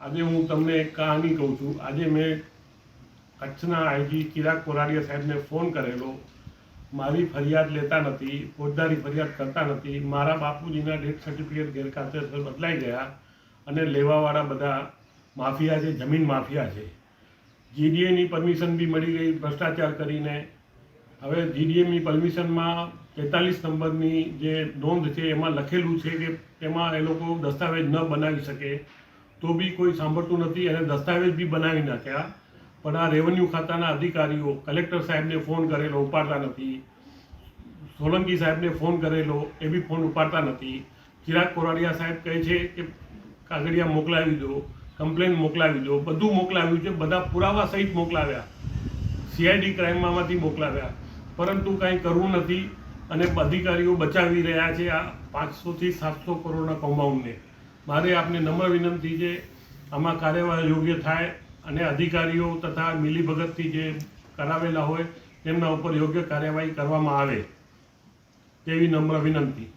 આજે હું તમને એક કહાની કહું છું. આજે મેં કચ્છના આઈજી ચિરાગ કોરાડિયા સાહેબને ફોન કરેલો. મારી ફરિયાદ લેતા નથી, ફોજદારી ફરિયાદ કરતા નથી. મારા બાપુજીના ડેથ સર્ટિફિકેટ ગેરકાયદેસર બદલાઈ ગયા અને લેવાવાળા બધા માફિયા છે, જમીન માફિયા છે. જીડીએની પરમિશન બી મળી ગઈ ભ્રષ્ટાચાર કરીને. હવે જીડીએમની પરમિશનમાં તેતાલીસ નંબરની જે નોંધ છે, એમાં લખેલું છે કે એમાં એ લોકો દસ્તાવેજ ન બનાવી શકે. તો બી કોઈ સાંભળતું નથી અને દસ્તાવેજ બી બનાવી નાખ્યા. પણ આ રેવન્યુ ખાતાના અધિકારીઓ કલેક્ટર સાહેબને ફોન કરેલો, ઉપાડતા નથી. સોલંકી સાહેબને ફોન કરેલો, એ બી ફોન ઉપાડતા નથી. ચિરાગ કોરાડિયા સાહેબ કહે છે કે, કાગળિયા મોકલાવી દો કમ્પ્લેન મોકલાવી દો. બધું મોકલાવ્યું છે, બધા પુરાવા સહિત મોકલાવ્યા. સીઆઈડી ક્રાઇમમાંથી મોકલાવ્યા. પરંતુ કાંઈ કરવું નથી અને અધિકારીઓ બચાવી રહ્યા છે આ પાંચસોથી સાતસો કરોડના કમ્પાઉન્ડને મારે આપને નમ્ર વિનંતી છે, આમાં કાર્યવાહી યોગ્ય થાય અને અધિકારીઓ તથા મિલીભગતથી જે કરાવેલા હોય, તેમના ઉપર યોગ્ય કાર્યવાહી કરવામાં આવે. તેવી નમ્ર વિનંતી.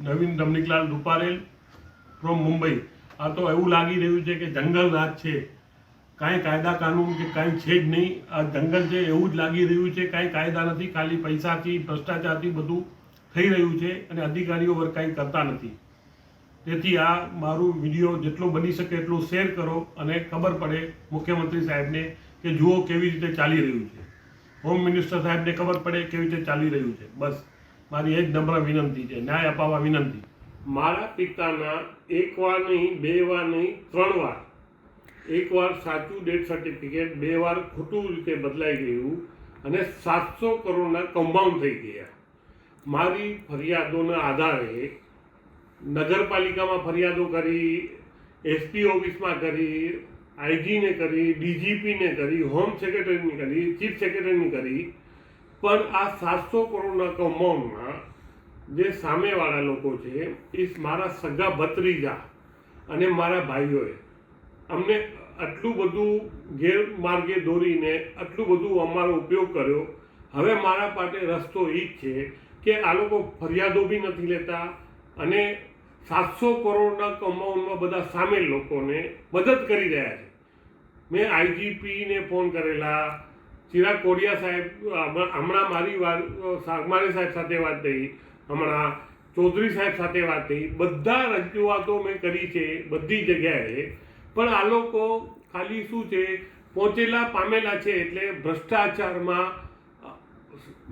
નવીન રમણીકલાલ રૂપારેલ ફ્રોમ મુંબઈ. આ તો એવું લાગી રહ્યું છે કે જંગલ રાજ છે. કાંઈ કાયદા કાનૂન કે કાંઈ છે જ નહીં. આ જંગલ છે એવું જ લાગી રહ્યું છે, કાંઈ કાયદા નથી, ખાલી પૈસાથી, ભ્રષ્ટાચારથી બધું થઈ રહ્યું છે અને અધિકારીઓ વર્ગ કાંઈ કરતા નથી. તેથી આ મારું વીડિયો જેટલો બની શકે એટલું શેર કરો અને ખબર પડે મુખ્યમંત્રી સાહેબને કે જુઓ કેવી રીતે ચાલી રહ્યું છે. હોમ મિનિસ્ટર સાહેબને ખબર પડે કેવી રીતે ચાલી રહ્યું છે. બસ, મારી એક નમ્ર વિનંતી છે, ન્યાય અપાવવા વિનંતી. મારા પિતાના એક વાર નહીં, બે વાર નહીં, ત્રણ વાર. એક વાર સાચું ડેથ સર્ટિફિકેટ બે વાર ખોટું રીતે બદલાઈ ગયું અને સાતસો કરોડના કમ્પાઉન્ડ થઈ ગયા. મારી ફરિયાદોના આધારે નગરપાલિકામાં ફરિયાદો કરી, એસપી ઓફિસમાં કરી, આઈજીને કરી, ડીજીપીને કરી, હોમ સેક્રેટરીની કરી, ચીફ સેક્રેટરીની કરી. પણ આ સાતસો કરોડના કમ્પાઉન્ડમાં જે સામેવાળા લોકો છે, એ મારા સગા ભત્રીજા અને મારા ભાઈઓએ અમને આટલું બધું ગેરમાર્ગે દોરીને આટલું બધું અમારો ઉપયોગ કર્યો. હવે મારા માટે રસ્તો એ જ છે કે આ લોકો ફરિયાદો બી નથી લેતા અને સાતસો કરોડના કમાઉન્ડમાં બધા સામેલ લોકોને મદદ કરી રહ્યા છે. મેં આઈજીપીને ફોન કરેલા. ચિરાગ કોડિયા સાહેબ, હમણાં મારી વાત, સાગમારી સાહેબ સાથે વાત થઈ. હમણાં ચૌધરી સાહેબ સાથે વાત થઈ. બધા રજૂઆતો મેં કરી છે બધી જગ્યાએ. પણ આ લોકો ખાલી શું છે, પહોંચેલા પામેલા છે એટલે ભ્રષ્ટાચારમાં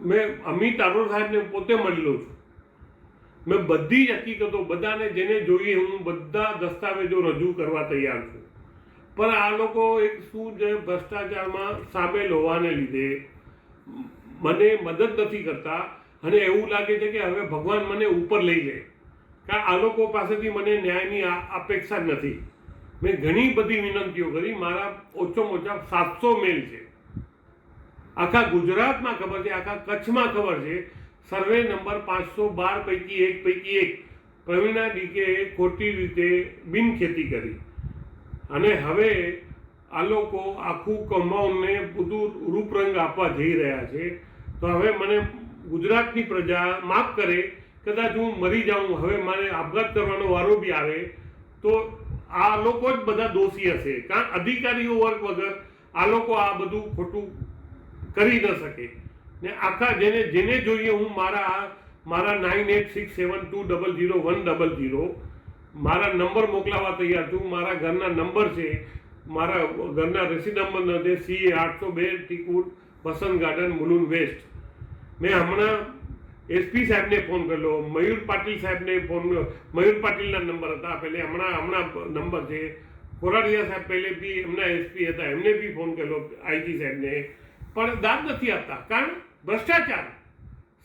મેં અમિત અરોડ સાહેબને પોતે મળેલો છું. મેં બધી જ હકીકતો બધાને જેને જોઈએ હું બધા દસ્તાવેજો રજૂ કરવા તૈયાર છું. પણ આ લોકો એક શું છે, ભ્રષ્ટાચારમાં સામેલ હોવાને લીધે મને મદદ નથી કરતા અને એવું લાગે છે કે હવે ભગવાન મને ઉપર લઈ જાય કારણ આ લોકો પાસેથી મને ન્યાયની અપેક્ષા જ નથી. મેં ઘણી બધી વિનંતીઓ કરી, મારા ઓછામાં ઓછા સાતસો મેલ છે. આખા ગુજરાતમાં ખબર છે, આખા કચ્છમાં ખબર છે સર્વે નંબર પાંચસો બાર પૈકી એક પૈકી એક. પ્રવીણા ડીકેએ ખોટી રીતે બિનખેતી કરી. અને હવે આ લોકો આખું કમ્પાઉન્ડને બધું રૂપરંગ આપવા જઈ રહ્યા છે. તો હવે મને ગુજરાતની પ્રજા માફ કરે, કદાચ હું મરી જાઉં, હવે મારે આપઘાત કરવાનો વારો બી આવે, તો આ લોકો જ બધા દોષી હશે. કારણ અધિકારીઓ વર્ગ વગર આ લોકો આ બધું ખોટું કરી ન શકે. ને આખા જેને જેને જોઈએ હું મારા મારા nine eight six seven two double zero one double zero મારા નંબર મોકલાવવા તૈયાર છું. મારા ઘરના નંબર છે. મારા ઘરના રેસી નંબર છે. સી આઠસો બે ટીકુડ વસંત ગાર્ડન, મુલુન વેસ્ટ. મેં હમણાં એસપી સાહેબને ફોન કરેલો મયુર પાટીલ સાહેબને ફોન મયુર પાટીલના નંબર હતા. પહેલે હમણાં હમણાં નંબર છે. કોરાડિયા સાહેબ પહેલે બી એમના એસપી હતા. એમને બી ફોન કરેલો આઈજી સાહેબને. પણ દાદ નથી આપતા. કારણ ભ્રષ્ટાચાર.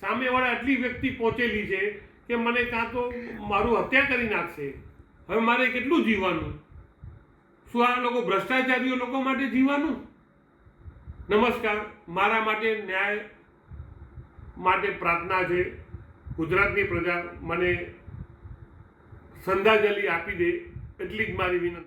સામેવાળા આટલી વ્યક્તિ પહોંચેલી છે કે મને કાં તો મારું હત્યા કરી નાખશે. હવે મારે કેટલું જીવવાનું? શું આ લોકો ભ્રષ્ટાચારીઓ લોકો માટે જીવવાનું? નમસ્કાર, મારા માટે ન્યાય માટે પ્રાર્થના છે. ગુજરાતની પ્રજા મને શ્રદ્ધાંજલિ આપી દે એટલી જ મારી વિનંતી.